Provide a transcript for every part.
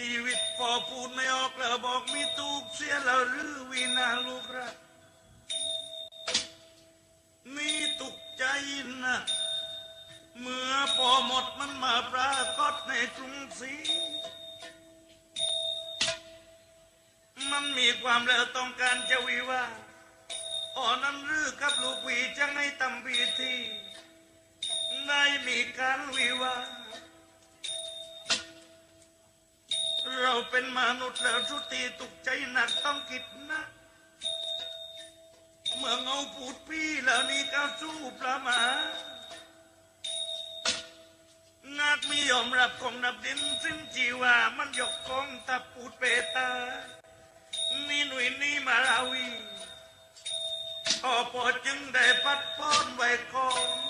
ชีวิตพอพูดไม่ออกแล้วบอกมีตูกเสียแล้วหรือวินาลูกรักมีตุกใจนะเมื่อพอหมดมันมาปรากฏในกรุงศรีมันมีความแล้วต้องการจะวิวาอ่อนนั้นรือกับลูกวีจะให้ทำพิธีได้มีการวิวา เราเป็นมนุษย์แล้วทุตีตกใจหนักต้องคิดนะเมื่อเงาปูดพี่แล้วนี่ก็สู้ประมางักมียอมรับของนับดินสิ้นจีว่ามันยกกองทับปูดเปตา นี่หนุ่ยนี่มาลาวีพอพอจึงได้พัดพ้อนไว้กอน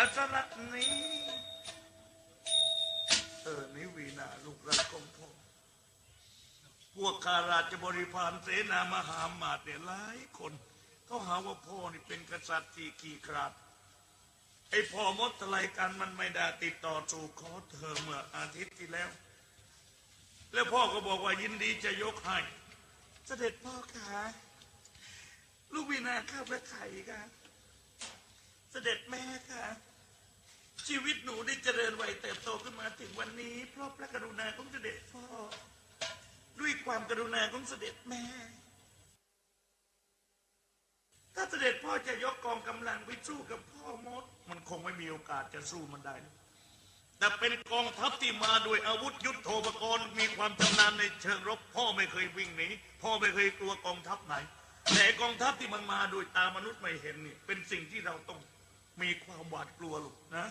าสลัดนี้ เออนี่วีนาลูกรักของพ่อพวกข้าราชบริพารเสนามหามาต์เนี่ยหลายคนเขาหาว่าพ่อนี่เป็นกษัตริย์ที่ขี้ขลาดไอ้พ่อมดอะไรกันมันไม่ได้ติดต่อสู่ขอเธอเมื่ออาทิตย์ที่แล้ว แล้วพ่อก็บอกว่ายินดีจะยกให้ เสด็จพ่อคะลูกวีนาข้าพระไข่ค่ะ เสด็จแม่ค่ะ ชีวิตหนูได้เจริญวัยเติบโตขึ้นมาถึงวันนี้ เพราะพระกรุณาของเสด็จพ่อ ด้วยความกรุณาของเสด็จแม่ ถ้าเสด็จพ่อจะยกกองกำลังไปสู้กับพ่อมด มันคงไม่มีโอกาสจะสู้มันได้ แต่เป็นกองทัพที่มาด้วยอาวุธยุทโธปกรณ์มีความชำนาญในเชิงรบ พ่อไม่เคยวิ่งหนีพ่อไม่เคยกลัวกองทัพไหนแต่กองทัพที่มันมาโดยตามนุษย์ไม่เห็นนี่เป็นสิ่งที่เราต้องมีความหวาดกลัวลูกนะ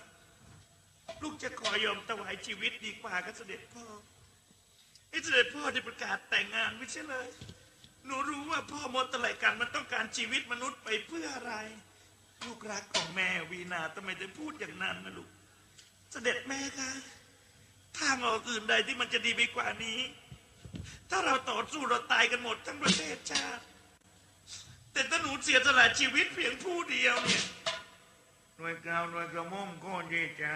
ลูกจะขอยอมถวายชีวิตดีกว่ากับเสด็จพ่อไอ้เสด็จพ่อได้ประกาศแต่งงานไม่ใช่เลยหนูรู้ว่าพ่อมดอะไรกันมันต้องการชีวิตมนุษย์ไปเพื่ออะไร ลูกรักของแม่วีนาทำไมถึงพูดอย่างนั้นนะลูก เสด็จแม่คะทางออกอื่นใดที่มันจะดีไปกว่านี้ ถ้าเราต่อสู้เราตายกันหมดทั้งประเทศชาติ แต่ถ้าหนูเสียสละชีวิตเพียงผู้เดียวเนี่ยหน่วยกล่าวหน่วยกระม่อมก็ที่จะ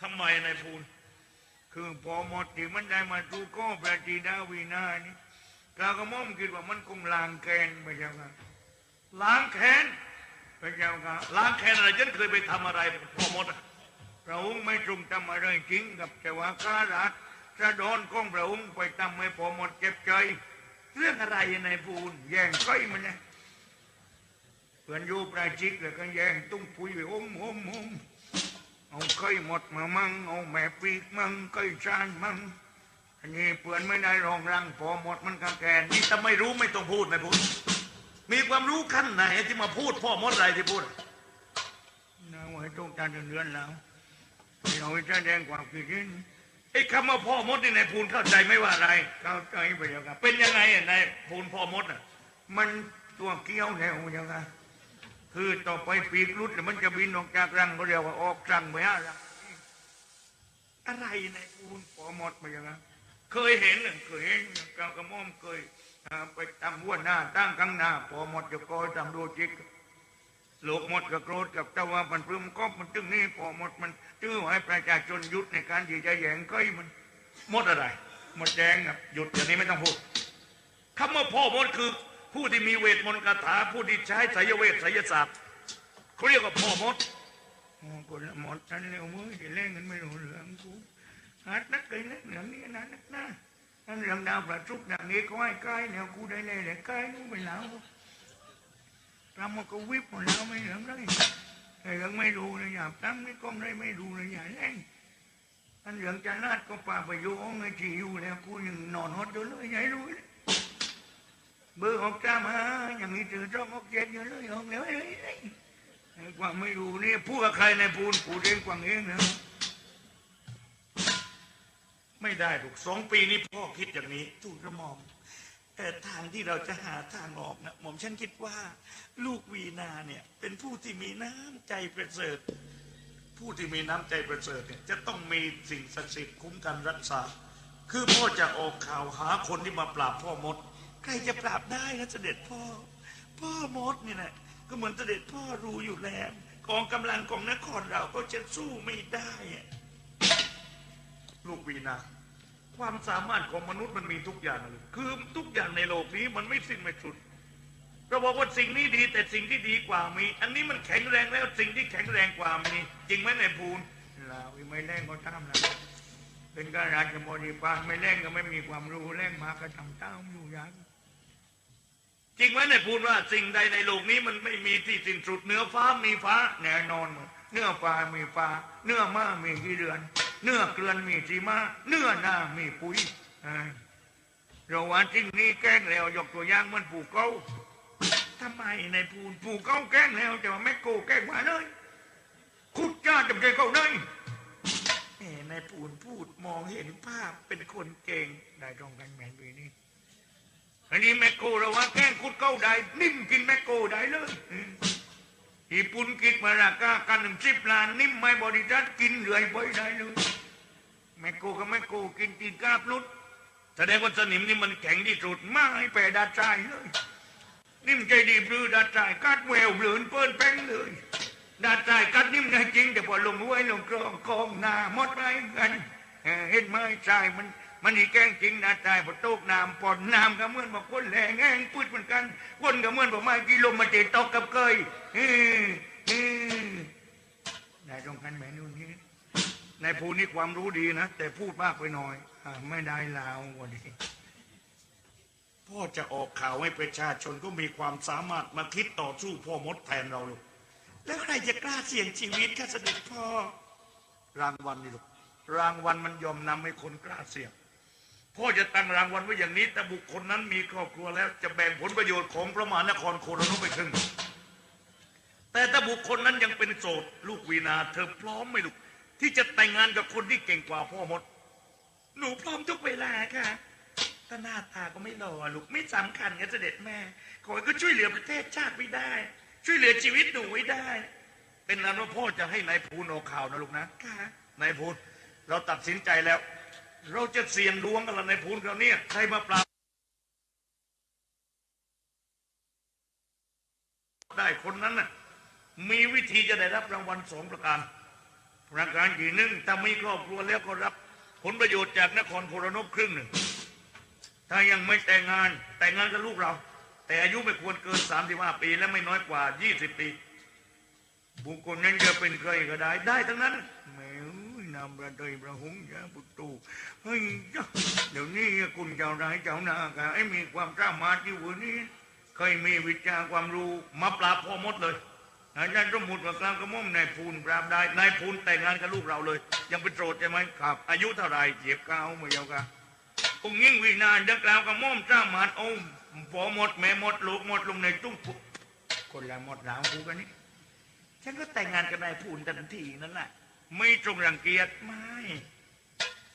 ทำไมนายพูนคือพอหมดที่มันได้มาดูก็พระจีดาวีนานี่กากระม่อมคิดว่ามันคงล้างแค้นพระเจ้าค่ะล้างแค้นพระเจ้าค่ะล้างแค้นอะไรฉันเคยไปทำอะไรพ่อมดอะพระองค์ไม่ทรงทำอะไรจริงกับแต่ว่าข้าราชสะดอนของพระองค์ไปทำให้พอหมดเจ็บใจ เรื่องอะไรนายพูนแย่งก้อยมันนะเพื่อนอยู่ปลาจิกแล้วก็แย่งตุ้งปุยไปอมอมอม เอาก้อยหมดมามั่งเอาแม่ปีกมั่งก้อยชานมั่งอันนี้เพื่อนไม่ได้รองรังพอหมดมันก็แกนนี่ถ้าไม่รู้ไม่ต้องพูดนายพูนมีความรู้ขั้นไหนที่มาพูดพ่อมดอะไรที่พูดอะนะไว้ต้องการเดือนแล้วเราจะแดงความคิดเห็นไอ้คำว่าพ่อมดนี่นายพูนเข้าใจไหมว่าอะไร เข้าใจไปแล้วครับเป็นยังไงอะนายพูนพ่อมดอะมันตัวเกี้ยวแล้วยังไง คือต่อไปปีกรุดมันจะบินออกจากรังก็เรียกว่าออกรังไปฮะอะไรในายพูนพอหมดไปยังไงเคยเห็นเหรอเคยเห็นกากระม่อมเคยไปตำหัวหน้า ตั้งข้างหน้าพอหมดจะคอยตำดูจิกโลกหมดก็โกรธกับเจ้าว่ามันพึ่มก็มันจึงนี่พอหมดมันจื้อให้ประชาชนหยุดในการที่จะแย่งก้อยมันหมดอะไรหมดแดงครับหยุดเดี๋ยวนี้ไม่ต้องพูดคำว่าพ่อมดคือ ผู้ที่มีเวทมนต์คาถาผู้ที่ใช้ไสยเวทไสยศาสตร์เขาเรียกว่าพ่อมดโอ้คนละหมดฉันเร็วมือจะเล่นกันไม่รู้เรื่องกูฮัดนักเกยนักเหลืองนี่นะนักหน้าอันเรื่องดาวประทุกอย่างนี้ก็ให้ใกล้เนี่ยกูได้เลยเลยใกล้นู้นไปแล้วทำมันก็วิบหมดแล้วไม่เหลืองเลยแต่ยังไม่รู้เลยอย่าทำนี่ก็ไม่ไม่รู้เลยอย่าเล่นอันเหลืองจะนาดก็ป่าไปโยงไอ้ที่อยู่แล้วกูยังนอนฮอดอยู่เลยไงรู้เลย เบอร์ออกจ้ามาอย่างนี้ถือจ้องออกเจ็ดอยู่เลยออกแล้วไอ้ไอ้ไอ้กว่างไม่รู้นี่พูดกับใครในปูนปูเองกว่างเองนะไม่ได้ถูกสองปีนี้พ่อคิดอย่างนี้ถูกกระหม่อมแต่ทางที่เราจะหาทางออกนะหม่อมฉันคิดว่า ลูกวีนาเนี่ย เป็นผู้ที่มีน้ำใจประเสริฐ ผู้ที่มีน้ำใจประเสริฐเนี่ยจะต้องมีสิ่งศักดิ์สิทธิ์คุ้มกันรักษา คือพ่อจะออกข่าวหาคนที่มาปราบพ่อมด ใครจะปราบได้นะเสด็จพ่อ พ่อมดเนี่ยนะก็เหมือนเสด็จพ่อรู้อยู่แล้วกองกำลังของนครเราก็จะสู้ไม่ได้ลูกวีนาความสามารถของมนุษย์มันมีทุกอย่างเลยคือทุกอย่างในโลกนี้มันไม่สิ้นไม่สุดเราบอกว่าสิ่งนี้ดีแต่สิ่งที่ดีกว่ามี อันนี้มันแข็งแรงแล้วสิ่งที่แข็งแรงกว่ามี จริงไหมในภูนลาวไม่แรงก็ตามนะเป็นการราชบริพารไม่แรงก็ไม่มีความรู้แรงมาก็ทำตามอยู่อย่าง จริงไหมในภูนว่าสิ่งใดในโลกนี้มันไม่มีที่สิ้นสุดเนื้อฟ้ามีฟ้าแน่นอนหมดเนื้อปลามีปลาเนื้อม้ามีกี่เดือน เนื้อเกลือนมีสีม้าเนื้อหน้ามีปุ๋ยอ่าเราว่าจริงนี้แกล้งแล้วยกตัวอย่างมันผูกเก้าทำไมในภูนผูกเก้าแกล้งแล้วแต่ว่าแม่โกแกล้งมาเลยขุดจ้าจำใจเขาเลยแหมในภูนพูดมองเห็นภาพเป็นคนเก่งได้ตรงกันแมนปีนี้ อันนี้แม่โกเราว่าแก้งขุดเก้าได้นิ่มกินแม่โกได้เลยญี่ปุ่นกิดมาราคากันหนึ่งสิบล้านนิ่มไม่บริจาคกินเหลือยไปได้เลยแม่โกก็แม่โกกินตีนกาบลุดแสดงว่าสนิมนี่มันแข็งที่สุดมาให้แปรดาจายเลยนิ่มใจดีปลือดาจายกัดแววเบลือนเปิ้นแป้งเลยดาจายกัดนิ่มได้จริง แต่พอลงห้วยลงกรองกองหน้าหมดไรกันเห็นไหมใจมัน มันอีแกงจริงดาใจายพอโตกน้ำปอนน้ำก็เหมือนบอกคนแหลงแง่งพูดเหมือนกันคนก็เหมือนบอกไม้กิโลมาเจตกกับเกยเออเออได้ตรงกันแม่นู่นนี่ในภูนี่ความรู้ดีนะ แต่พูดมากไปหน่อยอไม่ได้ลาวว่านี้พ่อจะออกข่าวให้ประชาชนก็มีความสามารถมาคิดต่อสู้พ่อมดแทนเราลูกแล้วใครจะกล้าเสี่ยงชีวิตข้าเสด็จพ่อรางวัลนี่ลูกรางวัลมันยอมนำให้คนกล้าเสี่ยง พ่อจะตั้งรางวัลไว้อย่างนี้แต่บุคคลนั้นมีครอบครัวแล้วจะแบ่งผลประโยชน์ของพระมหานครโคโรนุไปครึ่งแต่ถ้าบุคคลนั้นยังเป็นโสดลูกวีนา เธอพร้อมไหมลูกที่จะแต่งงานกับคนที่เก่งกว่าพ่อมด หนูพร้อมทุกเวลาค่ะถ้าหน้าตาก็ไม่หล่อลูกไม่สำคัญกับเสด็จแม่ ขอให้ก็ช่วยเหลือประเทศชาติไว้ได้ ช่วยเหลือชีวิตหนูไว้ได้ เป็นนั้นว่าพ่อจะให้นายภูนออกข่าวนะลูกนะค่ะนายภูนเราตัดสินใจแล้ว เราจะเสี่ยงดวงกันละนภูนเราเนี่ยใครมาปราบได้คนนั้นน่ะมีวิธีจะได้รับรางวัลสองประการ ประการที่หนึ่งถ้ามีครอบครัวแล้วก็รับผลประโยชน์จากนครโครนบครึ่งหนึ่ง ถ้ายังไม่แต่งงานแต่งงานกับลูกเรา แต่อายุไม่ควรเกิน35ปีและไม่น้อยกว่า20ปี บุคคลนั้นจะเป็นใครก็ได้ได้ทั้งนั้นแหม อุ้ยนำประเดยประหงยาปุตตูเฮ้ยจ้ะเดี๋ยวนี้คุณเจ้าร้ายเจ้าน้ากะไอ้มีความสามารถที่วันนี้ เคยมีวิชาความรู้มาปราบพ่อมดเลยอาจารย์สมมุติว่ากลางกระม่อมนายพูนปราบได้นายพูนแต่งงานกับลูกเราเลย ยังเป็นโสดใช่ไหมครับ อายุเท่าไรเหยียบเก้าเมื่ยาวกะองยิ่งวินานดังกล่าวกระม่อมสามารอาพอหมดแม่หมดลูกหมดลงในตุ้งคนละหมดหลาวกูกันนี่ฉันก็แต่งงานกับนายพูนทันทีนั่นแหละ ไม่จงรังเกียจไม่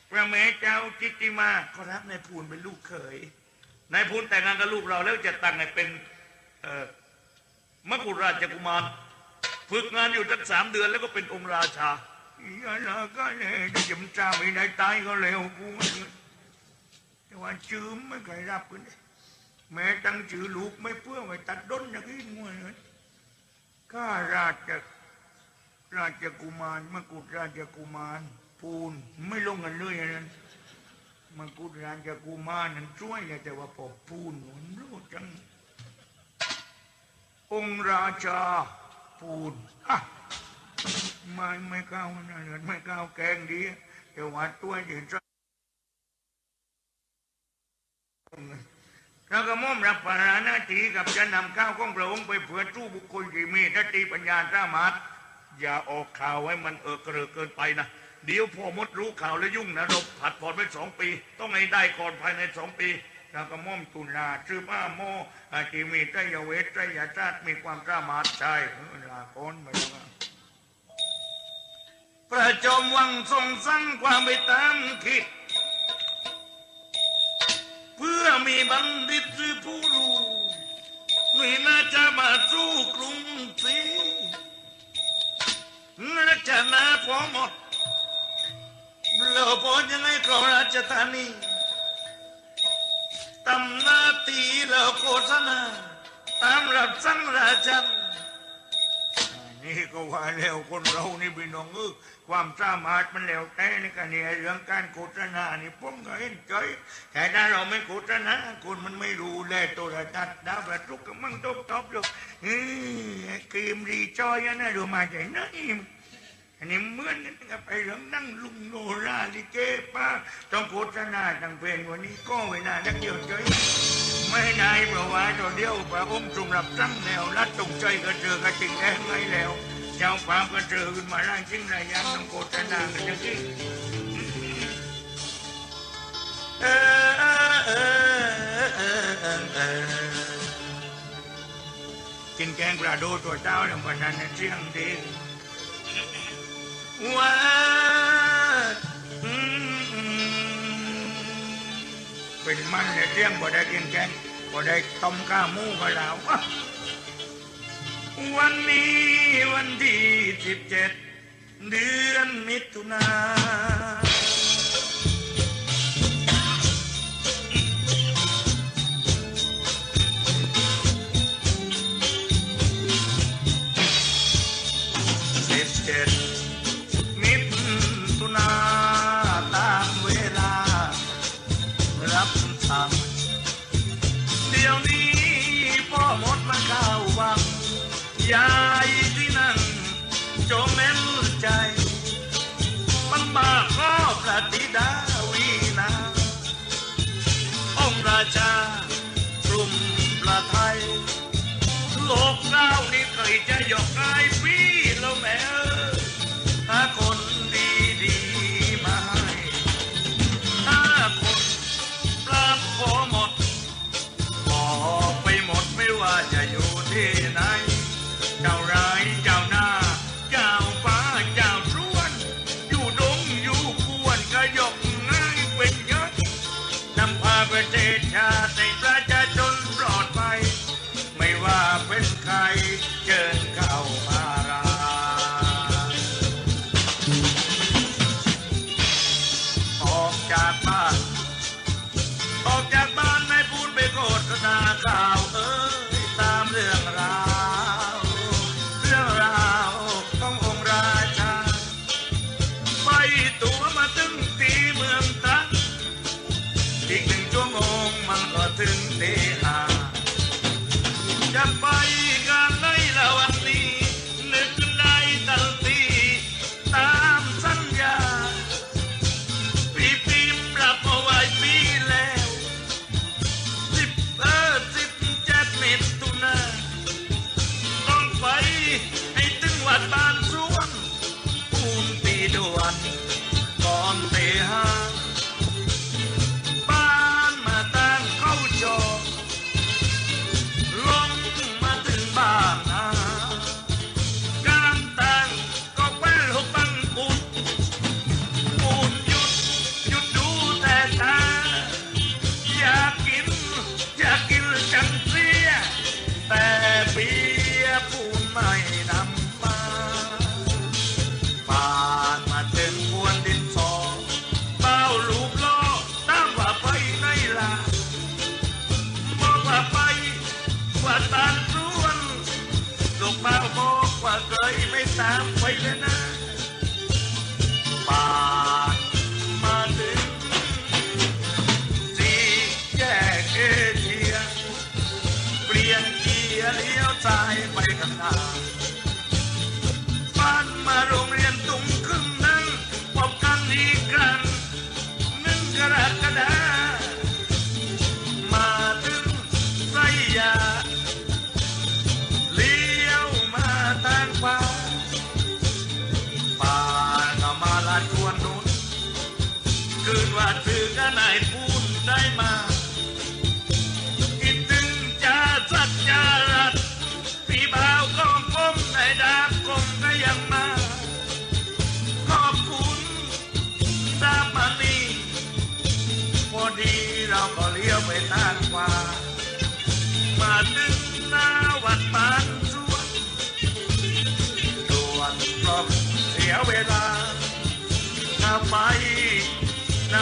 พระแม่เจ้าจิตติมาเขารับนายพูนเป็นลูกเขยนายพูนแต่งงานกับลูกเราแล้วจะตั้งให้เป็นเอ่อมกุฎราชกุมารฝึกงานอยู่ตั้งสามเดือนแล้วก็เป็นองค์ราชาอย่าละก็เลยจะจำจ้าไม่ได้ตายก็เร็วกูแต่ว่าชื่อไม่เคยรับกันแม้ตั้งชื่อลูกไม่เพื่อไว้ตัดด้นอย่างนี้งวยเลยข้าราชร ราชกุมารมกุฎราชกุมาร ปูนไม่ลงกันเลยอันนั้นมกุฎราชกุมารนั้นช่วยแต่ว่าพอปูนมันรู้จังองค์ราชาปูนอะไม่ไม่ก้าวนะเดือนไม่ก้าวแกงดีแต่ว่าตัวยืนแล้วก็ม่อมรับภาระหน้าที่กับจะนำข้าวของพระองค์ไปเผื่อตู้บุคคลที่มีทัตติปัญญาสามารถ อย่าออกข่าวให้มันเออกระเริกเกินไปนะ เดี๋ยวพ่อมดรู้ข่าวแล้วยุ่งนะเราผัดผ่อนไปสองปี ต้องให้ได้ก่อนภายในสองปีแล้วก็ม่อมตุลาชื่อป้าโมอาจจะมีไตรเวทไตรยาชาติมีความสามารถใช่เออลาก้อนไปแล้วประจอมวังทรงสั้นความไปตามคิด เพื่อมีบัณฑิตหรือผู้รู้หน่วยน่าจะมาสู้กรุงศรี น่าจะนาพอหมด นี่ก็ว่าแล้วคนเรานี่พี่น้องเออความสามารถมันแล้วแต่ในการเนี่ยเรื่องการโฆษณานี่ผมก็เห็นใจแต่ถ้าเราไม่โฆษณาคนมันไม่รู้แลโทรทัศน์ดาวประทุกก็มั่งตบตบอยู่เออครีมรีจอยอันนะดูมาจากไหนอันนี้เหมือนกันกับไอ้เรื่องนั่งลุงโนราลิเกป้าต้องโฆษณาตั้งเพลงวันนี้ก็เวลาดักเดียวใจ ไม่ได้เพราะว่าตัวเดียวพระองค์ทรงรับสั่งแล้วรัดตรงใจก็เจอกระติงแดงไงแล้วเจ้าฟ้าก็เจอขึ้นมาร่างจริงรายยังต้องโกฏนากันจังเออเออเออเออเออเออกินแกงปลาโดตัวเจ้าแล้ววันนั้นเสียงดีว่า เป็นมันเลยเสียงบ่ได้กินแกงบ่ได้ต้มข้าวมูก็แล้ววะวันนี้วันที่สิบเจ็ดเดือนมิถุนา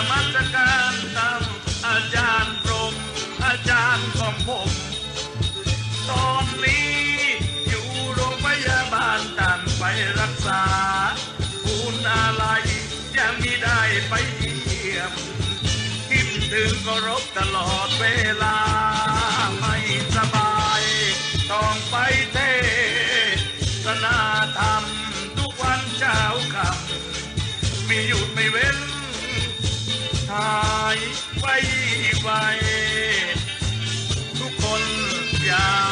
มัสการตามอาจารย์พรมอาจารย์ของผม ตอนนี้อยู่โรงพยาบาลต่างไปรักษาคุณอะไรยังไม่ได้ไปเยี่ยม คิดถึงก็รบตลอดเวลา ไม่สบายต้องไปเทศนาธรรมทุกวันเช้าค่ำไม่หยุดไม่เว้น หายไปไปทุกคนอย่า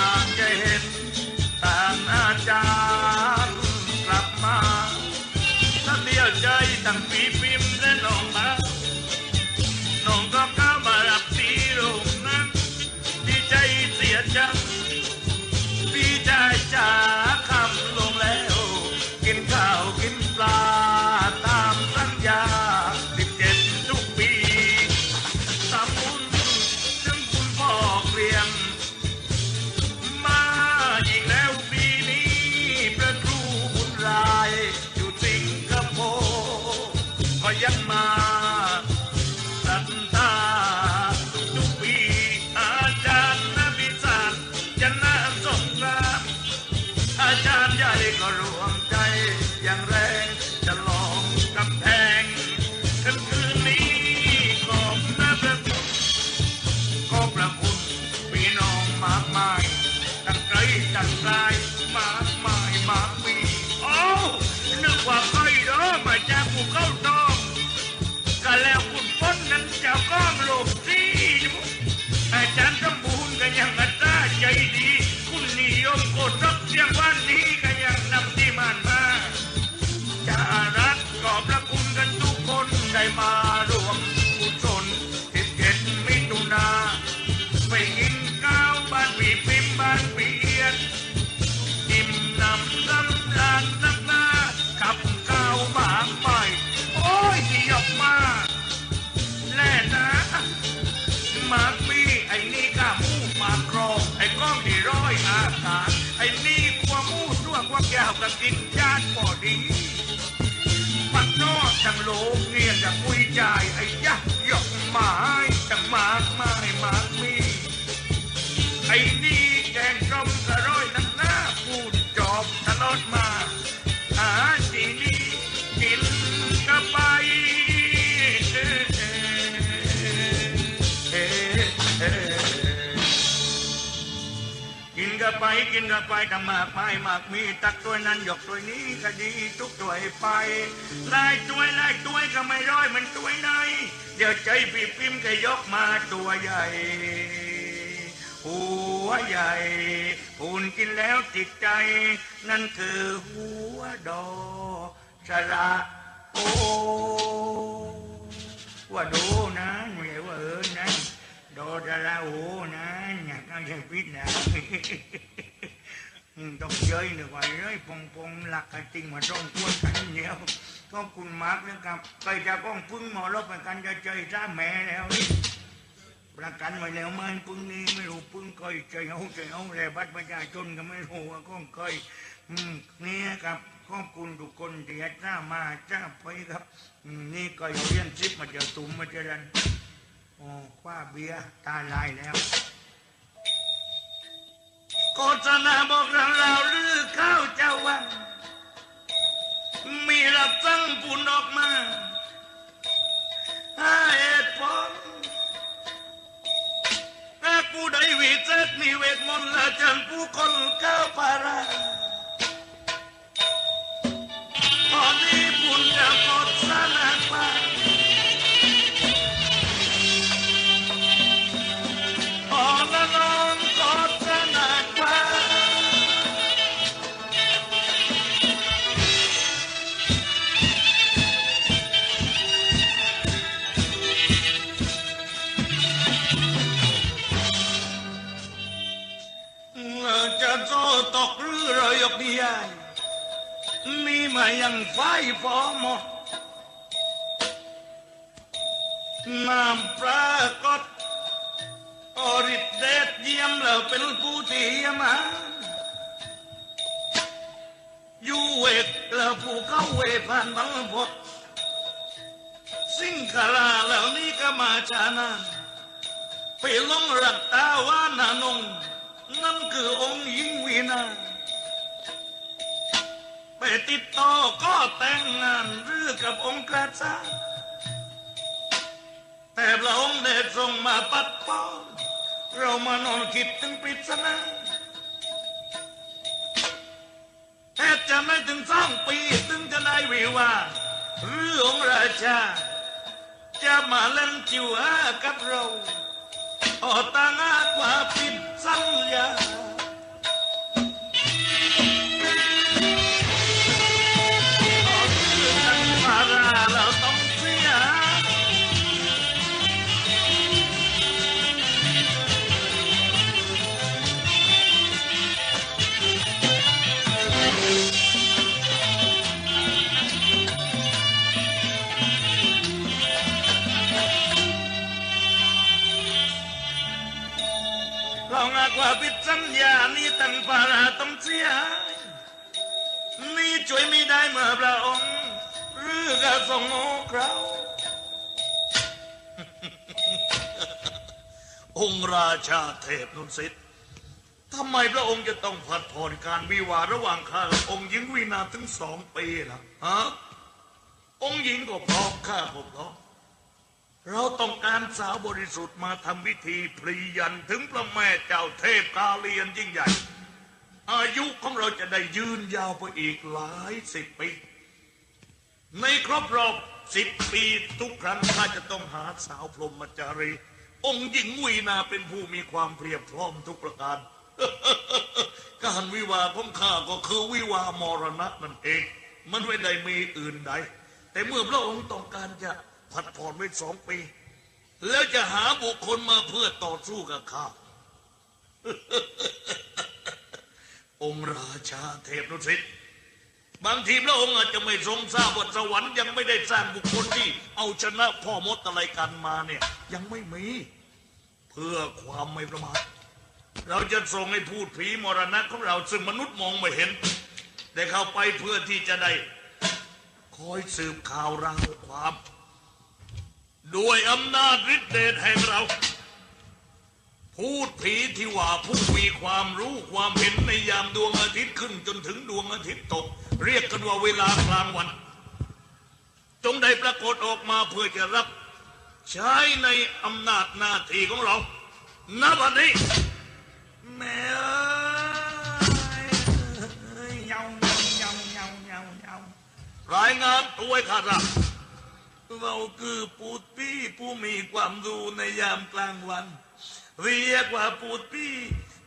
ก ก้วกับกินจานพอดีปักนอกจังโลกเนี่ยจะคุยจ่ายไอ้ยักษ์ยกหมายจังมากมายมากมีไอ้นี่แกง ไปกินก็ไปทำมากไม่มากมีตักตัวนั้นหยกตัวนี้ก็ดีทุกตัวไปไล่ตัวไล่ตัวก็ไม่ร้อยมันตัวไหนเดี๋ยวใจปีพิมพ์ก็ยกมาตัวใหญ่หัวใหญ่หุ่นกินแล้วจิตใจ นั่นคือหัวดอสระโอว่าดูนะไม่ใช่ว่าเออนะดอสระโอนะ เอาใจพิษนะต้องเย้ยหนึ่งไว้เลยปงปงหลักกันจริงมาต้องควรกันเดียวก็คุณมาร์กนะครับไปจะก้องพึ่งหมอรบไปกันจะเจอจ้าแม่แล้วนี่ประกันไว้แล้วมันปึ้งนี้ไม่รู้ปึ้งเคยใจเอาใจเอาแต่บัตรประชาชนก็ไม่รู้ว่าก็เคยอืมนี่ครับขอบคุณทุกคนที่จ้ามาจ้าไปครับนี่ก็เรียนซิปมาเจอตุ่มมาเจอดันโอ้คว้าเบียร์ตาลายแล้ว โฆษณาบอกเราเราหรือข้าวเจ้าวัน มีรับสั่งปุ่นออกมาห้าเหตุผลถ้ากูได้วิเศษนิเวศมนต์ละจันผู้คนก้าวปาราตอนนี้บุญจะกดสนา ยังไฟฟอหมดน้ำปรากฏอริดเดชเยี่ยมแล้วเป็นผู้ที่เยี่ยมาอยู่เวกแล้วผู้เข้าเวผ่านบังพดสิ่งขลาแล้วนี้ก็มาชานาไปลงรักตาวานานงนั่นคือองค์หญิงวีนา ติดต่อก็แต่งงานหรือกับองค์กษัตริย์แต่พระองค์ได้ทรงมาปัดป้อนเรามานอนคิดถึงปริศนาแทบจะไม่ถึงสองปีถึงจะได้วิวาหรือองค์ราชา จะมาเล่นจิวหากับเราออต่างากว่าปิด มื่อพระองค์หรือกระทรงโอเคราองค์ราชาเทพนุสิทธิ์ทำไมพระองค์จะต้องผัดผ่อนการวิวาห์ระหว่างข้ากับองค์หญิงวีนาถึงสองปีล่ะฮะองค์หญิงก็พร้อมข้าก็พร้อมเราต้องการสาวบริสุทธิ์มาทำพิธีพลียันถึงพระแม่เจ้าเทพกาเลียนยิ่งใหญ่ อายุของเราจะได้ยืนยาวไปอีกหลายสิบปี ในครบรอบสิบปีทุกครั้งข้าจะต้องหาสาวพรหมจารี องค์หญิงวีนาเป็นผู้มีความเพียบพร้อมทุกประการ การวิวาของข้าก็คือวิวามรณะนั่นเอง มันไม่ได้มีอื่นใด แต่เมื่อพระองค์ต้องการจะผัดผ่อนไว้สองปี แล้วจะหาบุคคลมาเพื่อต่อสู้กับข้า องค์ราชาเทพนุสิตบางทีพระองค์อาจจะไม่ทรงทราบว่าสวรรค์ยังไม่ได้สร้างบุคคลที่ เอาชนะพ่อมดอะไรกันมาเนี่ย ยังไม่มี เพื่อความไม่ประมาทเราจะส่งให้พูดผีมรณะของเราซึ่งมนุษย์มองไม่เห็น ได้เข้าไปเพื่อที่จะได้ คอยสืบข่าวราวความ ด้วยอำนาจฤทธิเดชแห่งเรา พูดผีที่ว่าผู้มีความรู้ความเห็นในยามดวงอาทิตย์ขึ้นจนถึงดวงอาทิตย์ตก เรียกกันว่าเวลากลางวัน จงได้ปรากฏออกมาเพื่อจะรับ ใช้ในอำนาจหน้าที่ของเราณบัดนี้แม่เยเงาเงาเงาเงาเงาเงารายงานตัวให้ข้ารับเราคือปูดพี่ผู้มีความรู้ในยามกลางวัน เรียกว่าปูดพี่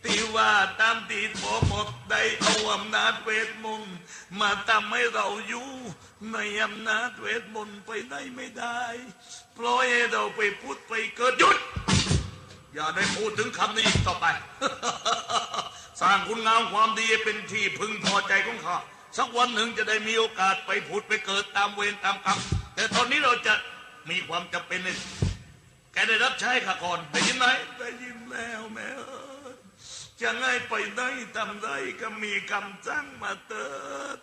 ที่ว่าตามตีพอหมดได้เอาอำนาจเวทมนต์มาทำให้เราอยู่ในอำนาจเวทมนต์ไปได้ไม่ได้ปล่อยให้เราไปพูดไปเกิดหยุด อย่าได้พูดถึงคำนี้อีกต่อไป สร้างคุณงามความดีเป็นที่พึงพอใจของข้าสักวันหนึ่งจะได้มีโอกาสไปผุดไปเกิดตามเวรตามกรรมแต่ตอนนี้เราจะมีความจำเป็นใน แกได้รับใช้ข้าก่อนได้ยินไหมได้ยินแล้วแม่เอ้ยจะง่ายไปได้ทำได้ก็มีคำสั่งมาเติด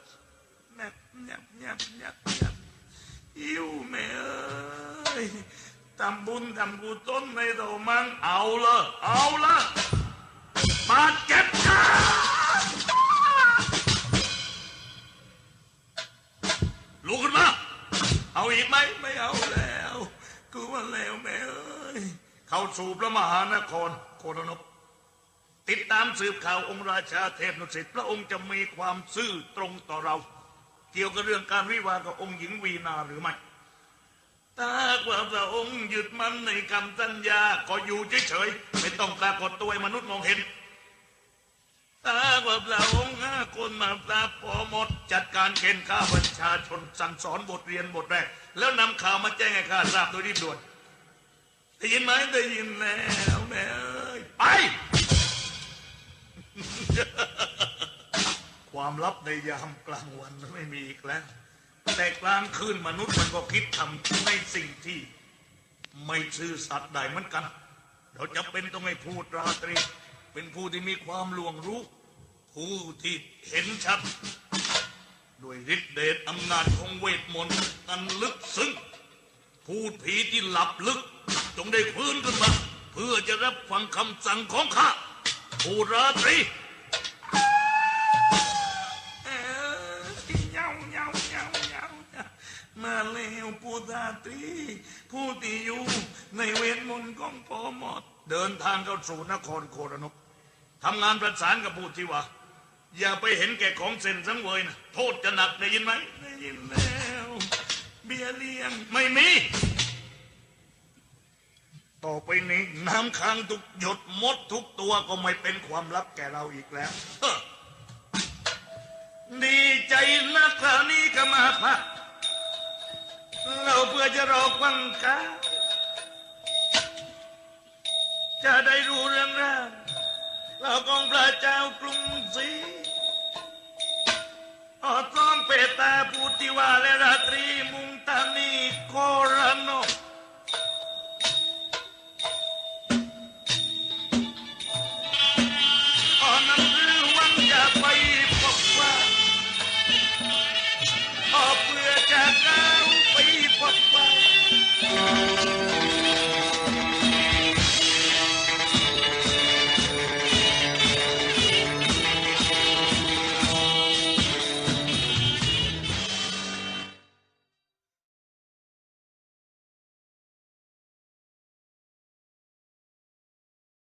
แนบแนบแนบแนบแนบอิ่วแม่เอ้ยทำบุญทำกุศลในเรามั่งเอาละเอาละมาเจ็บข้าลุกขึ้นมา เอาอีกไหมไม่เอาแล้วกูว่าแล้วแม่เอ้ย เข้าสู่พระมหานครโคนนบติดตามสืบข่าวองค์ราชาเทพนุสิตพระองค์จะมีความซื่อตรงต่อเรา เกี่ยวกับเรื่องการวิวากับองค์หญิงวีนาหรือไม่ถ้าว่าพระองค์หยึดมันในคำสัญญาก็อยู่เฉยๆไม่ต้องปรากฏตัวให้มนุษย์มองเห็นถ้าว่าพระองค์ห้าคนมาปราบพอหมด จัดการเกณฑ์ข้าประชาชนสั่งสอนบทเรียนบทแรก แล้วนำข่าวมาแจ้งให้ข้าทราบโดยรีบด่วน ได้ยินไหมได้ยินแล้วแม่ไป ความลับในยามกลางวันไม่มีอีกแล้ว แต่กลางคืนมนุษย์มันก็คิดทำในสิ่งที่ ไม่ซื่อสัตย์ได้เหมือนกัน เราจะเป็นต้องให้พูดราตรี เป็นผู้ที่มีความลวงรู้ ผู้ที่เห็นชัดด้วยฤทธิเดชอำนาจของเวทมนต์อันลึกซึ้งพูดผีที่หลับลึก จงได้ฟื้นขึ้นมา เพื่อจะรับฟังคำสั่งของข้าผู้ราตรีเออเงาเงาเงาเงามาเลวปูตาตรี ผู้ที่อยู่ในเวทมนต์ของพ่อหมด เดินทางเข้าสู่นครโครนกทำงานประสานกับผู้ที่ว่าอย่าไปเห็นแก่ของเส้นสังเวยนะ โทษจะหนักได้ยินไหมได้ยินแล้ว เบียร์เลี้ยงไม่มี ต่อไปนี้น้ำค้างทุกหยดมดทุกตัวก็ไม่เป็นความลับแก่เราอีกแล้ว ดีใจนะคราวนี้ก็มาพัก เราเพื่อจะรอฟังกาจะได้รู้เรื่องราวเรากองพระเจ้ากรุงศรีออดซ้อมเปตตาพูดที่ว่าและราตรีมุงตานีโค